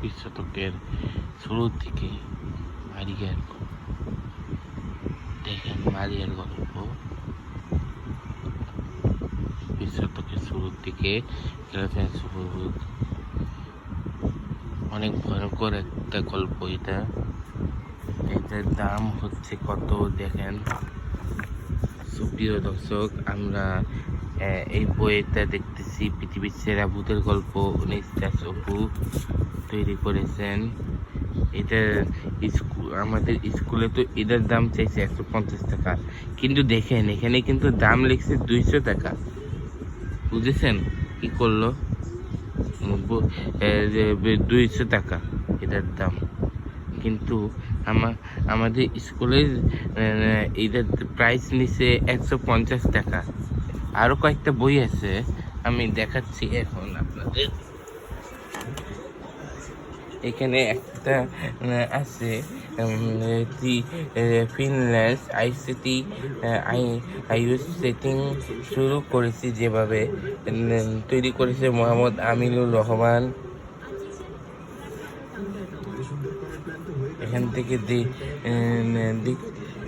বিশ শতকের শুরুর দিকে মারিয়ার দেখেন, মারিয়ার গল্প। বিশ শতকের শুরুর দিকে অনেক ভয়ঙ্কর একটা গল্প এটা। এটার দাম হচ্ছে কত, দেখেন। সুপ্রিয় দর্শক, আমরা এই বইটা দেখতেছি পৃথিবীর সেরা ভূতের গল্প উনিশ অপু তৈরি করেছেন। এটা স্কুল আমাদের স্কুলে তো এটার দাম চাইছে একশো পঞ্চাশ টাকা। কিন্তু দেখেন, এখানে কিন্তু দাম লিখছে দুইশো টাকা। বুঝেছেন কি করল? দুইশো টাকা এটার দাম। কিন্তু আমার আমাদের স্কুলের এটার প্রাইস নিছে একশো পঞ্চাশ টাকা। আরও কয়েকটা বই আছে, আমি দেখাচ্ছি এখন আপনাদের। এখানে একটা আছে ফিনল্যান্ড আইসিটি আই আইউস সেটিং শুরু করেছি যেভাবে তৈরি করেছে মোহাম্মদ আমিনুর রহমান। এখান থেকে দিক,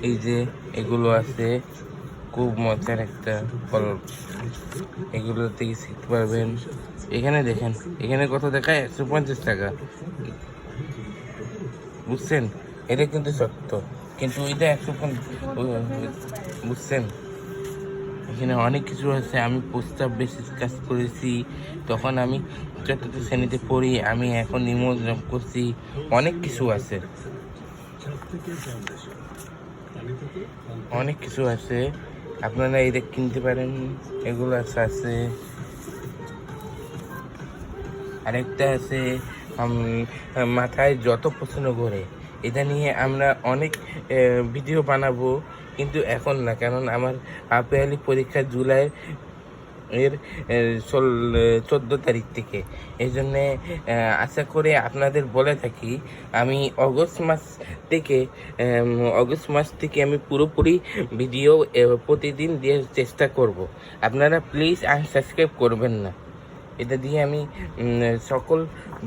এই যে এগুলো আছে, খুব মজার একটা গল্প এগুলো থেকে শিখতে পারবেন। এখানে দেখেন, এখানে কত দেখায়? একশো পঞ্চাশ টাকা। বুঝছেন? এটা কিন্তু সত্য। কিন্তু এটা একশো পঞ্চাশ বুঝছেন? এখানে অনেক কিছু আছে। আমি প্রস্তাব বেসিস কাজ করেছি। তখন আমি চতুর্থ শ্রেণীতে পড়ি। আমি এখন নিমন্ত্রণ করছি। অনেক কিছু আছে। অনেক কিছু আছে। আপনারা এটা কিনতে পারেন। এগুলো আছে আরেকটা আছে। মাথায় যত পছন্দ করে এটা নিয়ে আমরা অনেক ভিডিও বানাবো, কিন্তু এখন না। কারণ আমার আপেয়ালি পরীক্ষা জুলাই এর চোদ্দ তারিখ থেকে। এই জন্যে আশা করে আপনাদের বলে থাকি, আমি অগস্ট মাস থেকে অগস্ট মাস থেকে আমি পুরোপুরি ভিডিও প্রতিদিন দেওয়ার চেষ্টা করব। আপনারা প্লিজ আনসাবস্ক্রাইব করবেন না। এটা দিয়ে আমি সকল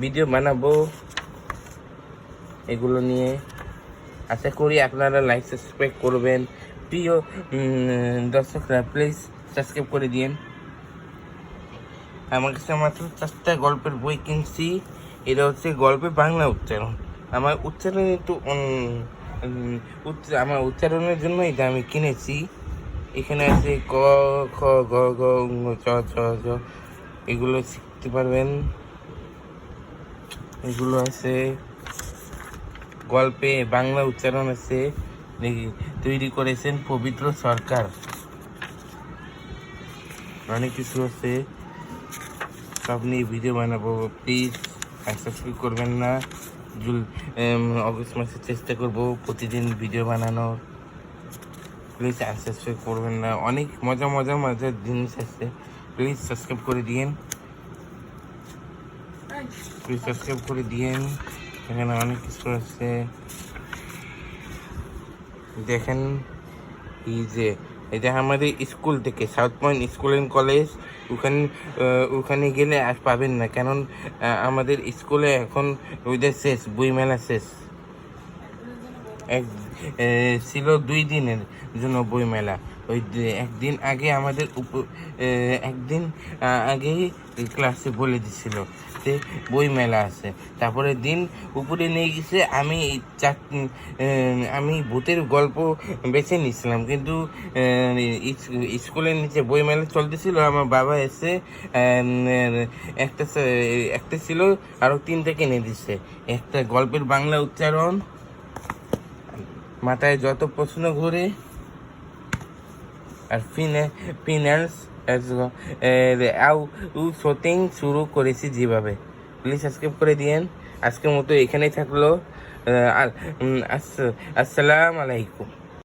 ভিডিও বানাবো। এগুলো নিয়ে। আশা করি আপনারা লাইক সাবস্ক্রাইব করবেন। প্রিয় দর্শকরা প্লিজ সাবস্ক্রাইব করে দিন আমার কাছে মাত্র চারটা গল্পের বই কিনছি। এটা হচ্ছে গল্পের বাংলা উচ্চারণ। আমার উচ্চারণ একটু আমার উচ্চারণের জন্য এটা আমি কিনেছি। এখানে আছে ক, খ, গ গ চ ছ এগুলো শিখতে পারবেন। এগুলো আছে গল্পে বাংলা উচ্চারণ আছে তৈরি করেছেন পবিত্র সরকার। অনেক কিছু আছে। সব নিয়ে ভিডিও বানাবো প্লিজ সাবস্ক্রাইব করবেন না। জুল অগস্ট মাসে চেষ্টা করব প্রতিদিন ভিডিও বানানোর। প্লিজ সাবস্ক্রাইব করবেন না। অনেক মজা মজা, মজার জিনিস আছে। প্লিজ সাবস্ক্রাইব করে দিয়েন। প্লিজ সাবস্ক্রাইব করে দিয়েন। এখানে অনেক কিছু আছে। দেখেন, এই যে এটা আমাদের স্কুল থেকে, South Point school and college, ওখানে ওখানে গেলে আর পাবেন না। কারণ আমাদের স্কুলে এখন ওইটা শেষ বইমেলা শেষ। এক ছিল দুই দিনের জন্য বইমেলা ওই একদিন আগে আমাদের উপ- একদিন আগেই ক্লাসে বলে দিছিল যে বই মেলা আছে। তারপরে দিন উপরে নিয়ে গেছে, আমি আমি ভূতের গল্প বেছে নিছিলাম। কিন্তু স্কুলের নিচে বই মেলা চলতেছিল, আমার বাবা এসে একটা একটা ছিল আরও তিনটে কিনে দিচ্ছে একটা গল্পের বাংলা উচ্চারণ, মাথায় যত প্রশ্ন ঘুরে আর ফিনে, ফিনান্স শুটিং শুরু করেছি যেভাবে। প্লিজ সাবস্ক্রাইব করে দিয়েন। আজকের মতো এখানেই থাকল। আসসালামু আলাইকুম।